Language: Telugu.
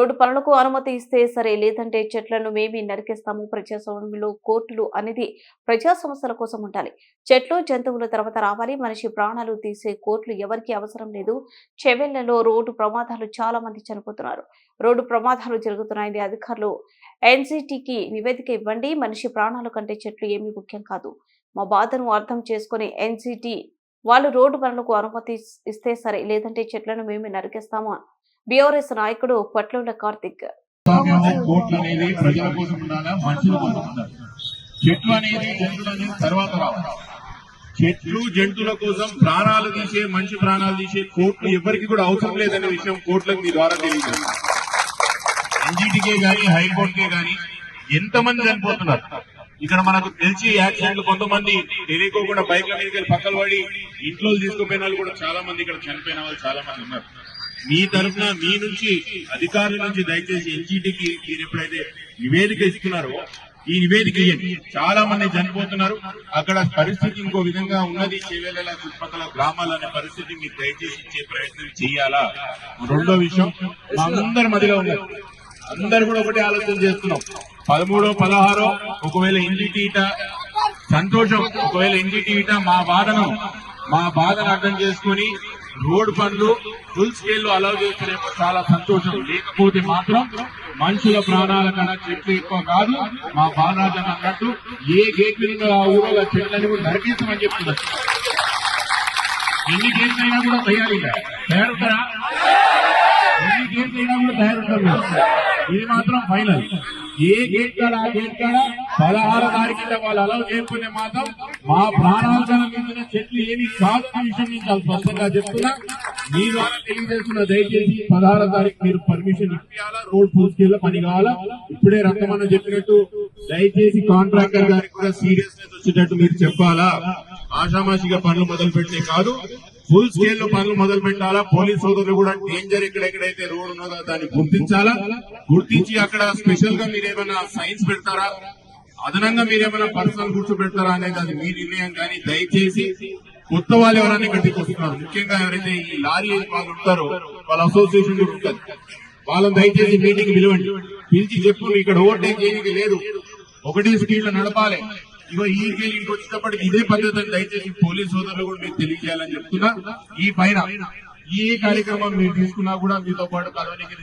రోడ్డు పనులకు అనుమతి ఇస్తే సరే లేదంటే చెట్లను మేమే నరికేస్తాము. ప్రజాస్వామ్యంలో కోర్టులు అనేది ప్రజా సమస్యల కోసం ఉండాలి. చెట్లు జంతువుల తర్వాత రావాలి. మనిషి ప్రాణాలు తీసే కోర్టులు ఎవరికీ అవసరం లేదు. చెవెళ్ళలో రోడ్డు ప్రమాదాలు చాలా మంది చనిపోతున్నారు. రోడ్డు ప్రమాదాలు జరుగుతున్నాయని అధికారులు ఎన్సిటికి నివేదిక ఇవ్వండి. మనిషి ప్రాణాల కంటే చెట్లు ఏమీ ముఖ్యం కాదు. మా బాధను అర్థం చేసుకుని ఎన్సిటి వాళ్ళు రోడ్డు పనులకు అనుమతి ఇస్తే సరే లేదంటే చెట్లను మేమే నరికేస్తాము. బీఆర్ఎస్ నాయకుడు పట్లుండ కార్తిక్. కోట్లు అనేది ప్రజల కోసం ఉండాలా మనుషుల కోసం ఉండాలి? చెట్లు అనేది జంతువులు అనేది తర్వాత రావాలి. చెట్లు జంతువుల కోసం ప్రాణాలు తీసే మంచి ప్రాణాలు తీసే కోర్టు ఎవరికి కూడా అవసరం లేదనే విషయం కోర్టులకు మీ ద్వారా తెలియదు ఎన్జిటికే గాని హైకోర్టుకే గాని ఎంతమంది చనిపోతున్నారు? ఇక్కడ మనకు తెలిసి యాక్సిడెంట్లు కొంతమంది తెలియకోకుండా బైక్ల మీద వెళ్ళి పక్కన పడి ఇంట్లో తీసుకుపోయిన వాళ్ళు కూడా చాలా మంది ఇక్కడ చనిపోయిన వాళ్ళు చాలా మంది ఉన్నారు. మీ తరఫున మీ నుంచి అధికారుల నుంచి దయచేసి ఎన్జిటికి మీరు ఎప్పుడైతే నివేదిక ఇస్తున్నారో ఈ నివేదిక ఇవ్వండి చాలా మంది చనిపోతున్నారు. అక్కడ పరిస్థితి ఇంకో విధంగా ఉన్నది. చేవేళ్ళ చుట్టుపక్కల గ్రామాలు అనే పరిస్థితి మీరు దయచేసి ఇచ్చే ప్రయత్నం చేయాలా? రెండో విషయం మా అందరి మధ్యలో ఉన్నారు. అందరు కూడా ఒకటే ఆలోచన చేస్తున్నాం. పదమూడో పదహారో ఒకవేళ ఎన్జిటి ఇట సంతోషం ఒకవేళ ఎన్జిటి ఇట మా బాధను మా బాధను అర్థం చేసుకుని రోడ్ పనులు ఫుల్ స్కేల్లో అలౌ చేస్తేనేమో చాలా సంతోషం. లేకపోతే మాత్రం మనుషుల ప్రాణాల కన్నా చెట్లు ఎక్కువ కాదు మా బాలరాజన్ అన్నట్టు ఏ గేట్ మీద ఆ ఊళ్ళో చెట్లని కూడా నరికిస్తామని చెప్తున్నారు. ఎన్ని గేట్లు అయినా కూడా తయారీగా తయారుతారా ఎన్ని గేట్లు అయినా కూడా తయారుంటారు. ఇది మాత్రం ఫైనల్ ఏ గేట్ కాడ ఆ గేట్ కాడ పదహారు తారీఖు వాళ్ళు అలౌ చేయకపోతే మాత్రం మా ప్రాణాలు కలిగించిన చెట్లు ఏమి కాదు అనే విషయం నేను చాలా స్పష్టంగా చెప్తున్నా. మీ ద్వారా తెలియజేస్తున్న దయచేసి పదహారు తారీఖు మీరు పర్మిషన్ ఇప్పించాలా రోడ్ ఫుల్ స్కేల్లో పని కావాలా? ఇప్పుడే రక్తమన్న చెప్పినట్టు దయచేసి కాంట్రాక్టర్ గారికి కూడా సీరియస్నెస్ వచ్చేటట్టు మీరు చెప్పాలా? ఆషామాషిగా పనులు మొదలు పెట్టే కాదు. ఫుల్ స్కేల్లో పనులు మొదలు పెట్టాలా? పోలీస్ సోదరులు కూడా డేంజర్ ఎక్కడెక్కడైతే రోడ్ ఉన్నదో దాన్ని గుర్తించాలా? గుర్తించి అక్కడ స్పెషల్గా మీరు ఏమైనా సైన్స్ పెడతారా? అదనంగా మీరేమైనా పర్సనల్ కూర్చోబెడతారా అనేది అది మీ నిర్ణయం కానీ దయచేసి కొత్త వాళ్ళు ఎవరైనా ఇక్కడికి వస్తున్నారు ముఖ్యంగా ఎవరైతే ఈ లారీ వాళ్ళు ఉంటారో వాళ్ళ అసోసియేషన్ కూడా ఉంటుంది. వాళ్ళని దయచేసి మీటింగ్ పిలవండి. పిలిచి చెప్పు ఇక్కడ ఓవర్టేక్ చేయడానికి లేదు. ఒకటి స్పీడ్లో నడపాలి. ఇగో ఈ కేసు ఇంటికి వచ్చేటప్పటికి ఇదే పద్ధతి దయచేసి పోలీస్ సోదరులు కూడా మీకు తెలియజేయాలని చెప్తున్నా. ఈ పైన ఈ కార్యక్రమం మీరు తీసుకున్నా కూడా మీతో పాటు కలవనికి